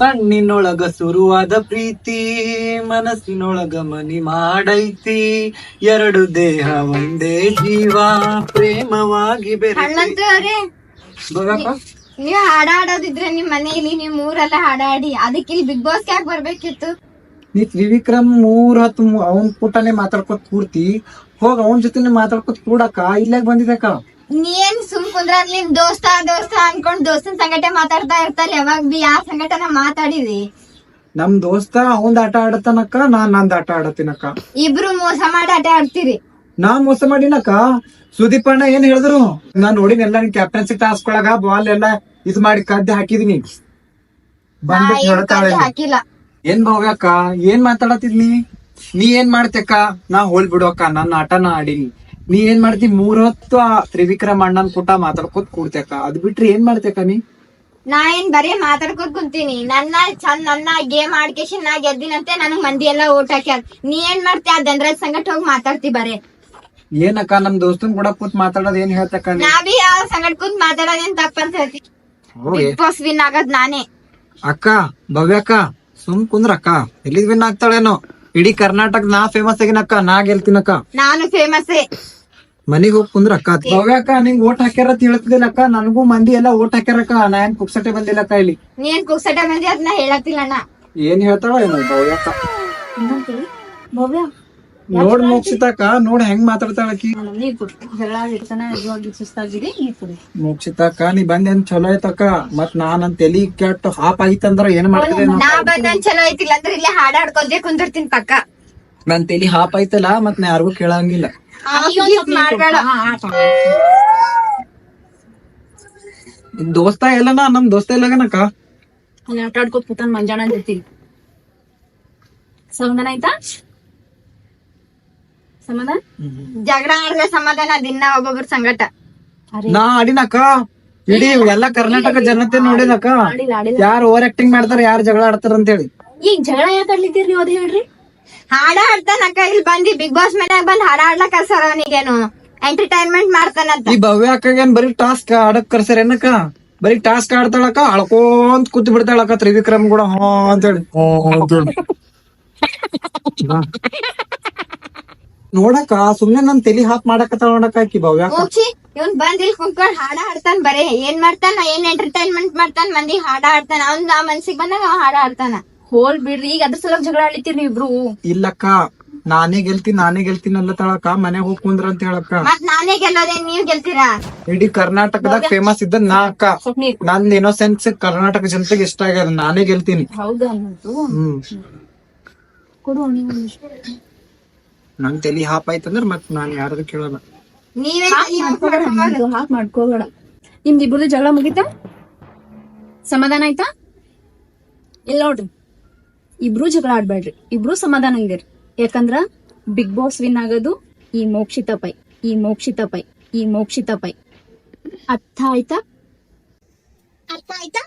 ಕಣ್ಣಿನೊಳಗ ಸುರುವಾದ ಪ್ರೀತಿ ಮನಸ್ಸಿನೊಳಗ ಮನಿ ಮಾಡೈತಿ. ಎರಡು ದೇಹ ಒಂದೇ ಜೀವ ಪ್ರೇಮವಾಗಿ ನೀವು ಹಾಡಾಡೋದಿದ್ರೆ ನಿಮ್ ಮನೆಯಲ್ಲಿ ನೀವ್ ಮೂರಲ್ಲ ಹಾಡಾಡಿ. ಅದಕ್ಕೆ ಇಲ್ಲಿ ಬಿಗ್ ಬಾಸ್ ಯಾಕೆ ಬರ್ಬೇಕಿತ್ತು? ನೀ ತ್ರಿವಿಕ್ರಮ್ ಮೂರ್ ಹತ್ತು ಅವನ್ ಕೂಟನೆ ಮಾತಾಡ್ಕೊತ ಕೂರ್ತಿ ಹೋಗ ಅವನ್ ಜೊತೆನೆ ಮಾತಾಡ್ಕೊತ ಕೂಡಕ್ಕ. ಇಲ್ಲಾಗ ಬಂದಿದಕ್ಕ ನೀನ್ ಸುಮ್ ಕುಂದ್ರ ನಿಮ್ ದೋಸ್ತ ದೋಸ್ತ ಅನ್ಕೊಂಡ್ ದೋಸ್ತನ್ ಸಂಗಟೆ ಮಾತಾಡ್ತಾ ಇರ್ತಾರೆ ಯಾವಾಗ ಬಿ ಯಾವ ಸಂಗಟನ ಮಾತಾಡಿದಿ? ನಮ್ ದೋಸ್ತ ಅವಂದ್ ಆಟ ಆಡತನಕ್ಕ ನಾನ್ ನಂದ್ ಆಟ ಆಡತೀನಕ್ಕ. ಇಬ್ರು ಮೋಸ ಮಾಡಿ ಆಟ ಆಡ್ತೀರಿ? ನಾ ಮೋಸ ಮಾಡಿನಕ್ಕ. ಸುದೀಪ್ ಅಣ್ಣ ಏನ್ ಹೇಳಿದ್ರು? ನಾನ್ ನೋಡಿನ ಎಲ್ಲ ಕ್ಯಾಪ್ಟನ್ಸಿ ಟಾಸ್ಕ್ ಒಳಗ ಬಾಲ್ ಎಲ್ಲ ಇದ್ ಮಾಡಿ ಕದ್ದೆ ಹಾಕಿದೀನಿ. ಬಂದ್ಬಿಟ್ಟು ಹೇಳ್ತಾಳೆ ಹಾಕಿಲ್ಲ. ಏನ್ ಭವ್ಯಕ್ಕ ಏನ್ ಮಾತಾಡತಿದ್ನಿ? ನೀ ಏನ್ ಮಾಡ್ತಕ್ಕ ನಾ ಹೋಲ್ ಬಿಡೋಕ್ಕ ನನ್ನ ಆಟನ ಆಡಿನಿ. ನೀ ಏನ್ ಮಾಡ್ತಿ ಮೂರೊತ್ತು ಆ ತ್ರಿವಿಕ್ರಮ್ ಅಣ್ಣನ್ ಕೂಟ ಮಾತಾಡ್ಕೊತ ಕೂಡ್ತೇಕ ಅದ್ ಬಿಟ್ರಿ ಏನ್ ಮಾಡ್ತೇಕ ನೀ? ನಾ ಏನ್ ಬರೀ ಮಾತಾಡ್ಕೊತ ಕುಂತೀನಿ. ನನ್ನ ಚಂದ ನನ್ನ ಗೇಮ್ ಆಡ್ಕೇಶನ್ ನಾ ಗೆದ್ದಿನಂತೆ ನನಗ್ ಮಂದಿ ಎಲ್ಲ ಓಟ್ ಹಾಕ್ಯಾರ. ನೀ ಏನ್ ಮಾಡ್ತಿ ಆ ದಂಡ್ರಾಜ್ ಸಂಗಟ ಹೋಗಿ ಮಾತಾಡ್ತಿ ಬರೇ. ಏನಕ್ಕ ನಮ್ ದೋಸ್ತನ್ ಕೂಡ ಕೂತ್ ಮಾತಾಡೋದ್ ಏನ್ ಹೇಳ್ತಕ್ಕ ನೀ? ನಾ ಬಿ ಯಾವ ಸಂಗಟ್ ಕೂತ್ ಮಾತಾಡೋದೇನ್ ತಪ್ಪಂತ ಹೇಳ್ತಿ. ಹೋಗಿ ಬಿಗ್ ಬಾಸ್ ವಿನ್ ಆಗದ್ ನಾನೇ. ಅಕ್ಕ ಭವ್ಯಕ್ಕ ಸುಮ್ ಕುಂದ್ರಕ್ಕ ಎಲ್ಲಿ ವಿನ್ ಆಗ್ತಾಳೇನೋ? ಇಡೀ ಕರ್ನಾಟಕ ನಾ ಫೇಮಸ್ ಆಗಿನಕ್ಕ ನಾ ಗೆಲ್ತೀನಕ್ಕ. ನಾನು ಫೇಮಸ್ ಮನಿಗ್ ಹೋಗಿ ಕುಂದ್ರಕ್ಕ ಭವ್ಯಕ್ಕ ನಿಂಗ್ ಓಟ್ ಹಾಕ್ಯಾರ ಅಂತ ನನ್ಗೂ ನನಗೂ ಮಂದಿ ಎಲ್ಲ ಓಟ್ ಹಾಕ್ಯಾರಕ್ಕ ನಾ ಏನ್ ಪುಕ್ಸಟೆ ಬಂದಿಲ್ಲಕ್ಕ ಇಲ್ಲಿ. ನೀನ್ ಕುಕ್ಸಟ ಮಂದಿ ಅದ್ನ ಹೇಳತ್ತಿಲ್ಲ ಅಣ್ಣ ಏನ್ ಹೇಳ್ತಾಳ ಏನೋ ಭವ್ಯಕ್ಕ ಭವ್ಯ ನೋಡ್ ಮೋಕ್ಷಿತಾಕ ನೋಡ್ ಹೆಂಗ್ ಮಾತಾಡ್ತಾಳಕಿ ನೀರ್ ನೀ ಜಗಳ ಏನ್ ಇವಾಗ ಸುಸ್ತಾಗಿರಿ ನೀರ್ ಕೊಡು. ಮೋಕ್ಷಿತಕ್ಕ ನೀ ಬಂದೇನ್ ಚಲೋ ಆಯ್ತಕ್ಕ ಮತ್ ನಾನ್ ನನ್ ತಲಿ ಕೆಟ್ಟ ಹಾಪ್ ಆಗಿತ್ತಂದ್ರ ಏನ್ ಮಾಡ್ತಿದ್ದೆ ನಾ ಚಲೋ ಐತಿಲ್ಲ ಅಂದ್ರೆ ಇಲ್ಲೇ ಹಾಡಾಡ್ಕೊಂಡೆ ಕುಂದಿರ್ತೀನಿ ಪಕ್ಕ. ನನ್ ತಲಿ ಹಾಪ್ ಆಯ್ತಲ್ಲ ಮತ್ ನಾ ಯಾರಿಗೂ ಕೇಳಂಗಿಲ್ಲ. ದೋಸ್ತ ಎಲ್ಲನ? ನಮ್ ದೋಸ್ತ ಎಲ್ಲಗನಕ ಅಲ್ಲಿ ಆಟ ಆಡ್ಕೋತ ಕೂತಾನ ಮಂಜಾಣ ಜೊತೆ ಸಮಾಧಾನ ಆಯ್ತಾ? ಸಮಾಧಾನ? ಜಗಳ ಆಡಿದ್ರೆ ಸಮಾಧಾನ ದಿನ ಒಬ್ಬೊಬ್ರ ಸಂಗಟ. ನಾ ಆಡಿನಕ್ಕ ಇಡೀ ಎಲ್ಲಾ ಕರ್ನಾಟಕ ಜನತೆ ನೋಡಿನಕ? ಯಾರು ಓವರ್ ಆಕ್ಟಿಂಗ್ ಮಾಡ್ತಾರ ಯಾರು ಜಗಳ ಆಡ್ತಾರ ಅಂತ ಹೇಳಿ ಈಗ ಜಗಳ ಯಾಕೆ ಆಡ್ಲಿದ್ದೀರಿ ನೀವು ಅದೇ ಹೇಳ್ರಿ? ಹಾಡ ಅಕ್ಕ ಇಲ್ಲಿ ಬಂದಿ ಬಿಗ್ ಬಾಸ್ ಮನ್ಯಾಗ ಬಂದ್ ಹಾಡ ಆಡ್ಲಕ್ ಕಳ್ಸಾರ ಅವನಿಗೇನು. ಎಂಟರ್ಟೈನ್ಮೆಂಟ್ ಮಾಡ್ತಾನಂತ. ಈ ಭವ್ಯ ಅಕ್ಕಗೇನ್ ಬರೀ ಟಾಸ್ಕ್ ಆಡಕ್ ಕರ್ಸರ್ ಏನಕ್ಕ? ಬರೀ ಟಾಸ್ಕ್ ಆಡ್ತಾಳಕ್ಕ ಅಳ್ಕೊಂತ ಕೂತ್ ಬಿಡ್ತಾಳಕ್ಕ ತ್ರಿವಿಕ್ರಮ್ ಕೂಡ ಹಾ ಅಂತೇಳಿ. ಹಾ ಅಂತೇಳಿ. ನೋಡಕ್ಕ ಸುಮ್ನೆ ನನ್ ತಲಿ ಹಾಪ್ ಮಾಡಕತ್ತಾಳ ನೋಡಕ್ಕ ಆಕಿ ಭವ್ಯ. ಮೋಕ್ಷಿ ಇವ್ನ್ ಬಂದ್ ಇಲ್ಲಿ ಕುಂತ್ಕೊಂಡ್ ಹಾಡ ಹಾಡ್ತಾನ ಬರೇ. ಏನ್ ಮಾಡ್ತಾನ ಏನ್ ಎಂಟರ್ಟೈನ್ಮೆಂಟ್ ಮಾಡ್ತಾನ ಮಂದಿ ಹಾಡ ಹಾಡ್ತಾನ. ಅವ್ನ್ ಆ ಮನ್ಸಿಗೆ ಬಂದಾಗ ಅವ ಹಾಡ ಆಡ್ತಾನ ಹೋಲ್ ಬಿಡ್ರಿ. ಈಗ ಅದ್ರ ಸಲಕ್ ಜಗಳ ಆಡ್ಲಿತ್ತೀರಿ ನೀವು ಇಬ್ರು ಇಲ್ಲಕ್ಕ ನಾನೇ ಗೆಲ್ತೀನಿ ನಾನೇ ಗೆಲ್ತೀನಿ ಅಲ್ಲತ್ತಾಳಕ್ಕ ಮನೆಗ್ ಹೋಗ್ ಕುಂದ್ರ ಅಂತ ಹೇಳಕ್ಕ. ಮತ್ ನಾನೇ ಗೆಲ್ಲೋದೆ ನೀವ್ ಗೆಲ್ತೀರಾ? ಇಡೀ ಕರ್ನಾಟಕದಾಗ ಫೇಮಸ್ ಇದ್ದ ನಾ ಅಕ್ಕ. ಸ್ವಲ್ಪ ನೀರ್ ನಂದ್ ಇನ್ನೋಸೆನ್ಸ್ ಕರ್ನಾಟಕ ಜನತೆಗೆ ಇಷ್ಟ ಆಗ್ಯದ. ನಾನೇ ಗೆಲ್ತೀನಿ. ಹೌದಾ ಅನ್ನೋದು? ಹ್ಮ್. ಕೊಡು ನೀವು ನನ್ ತಲಿ ಹಾಪ್ ಆಯ್ತಂದ್ರ ಮತ್ ನಾನ್ ಯಾರದು ಕೇಳಲ್ಲ. ನೀವೇ ಹಾಕ್ ಮಾಡ್ಕೋಬೇಡ ನಿಮ್ದು ಇಬ್ರದ್ದು ಜಗಳ ಮುಗಿತಾ? ಸಮಾಧಾನ ಆಯ್ತಾ? ಇಲ್ಲ ನೋಡ್ರಿ. ಇಬ್ರು ಜಗಳ ಆಡ್ಬೇಡ್ರಿ. ಇಬ್ರು ಸಮಾಧಾನ ಇದ್ದೀರಿ ಯಾಕಂದ್ರ ಬಿಗ್ ಬಾಸ್ ವಿನ್ ಆಗೋದು ಈ ಮೋಕ್ಷಿತ ಪೈ ಈ ಮೋಕ್ಷಿತ ಪೈ ಈ ಮೋಕ್ಷಿತ ಪೈ. ಅರ್ಥ ಆಯ್ತಾ? ಅರ್ಥ ಆಯ್ತಾ?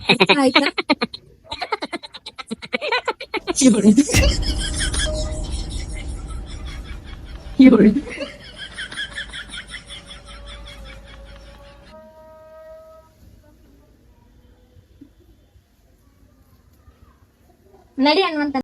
ಅರ್ಥ ಆಯ್ತಾ? ನಡಿ ಹನುಮಂತ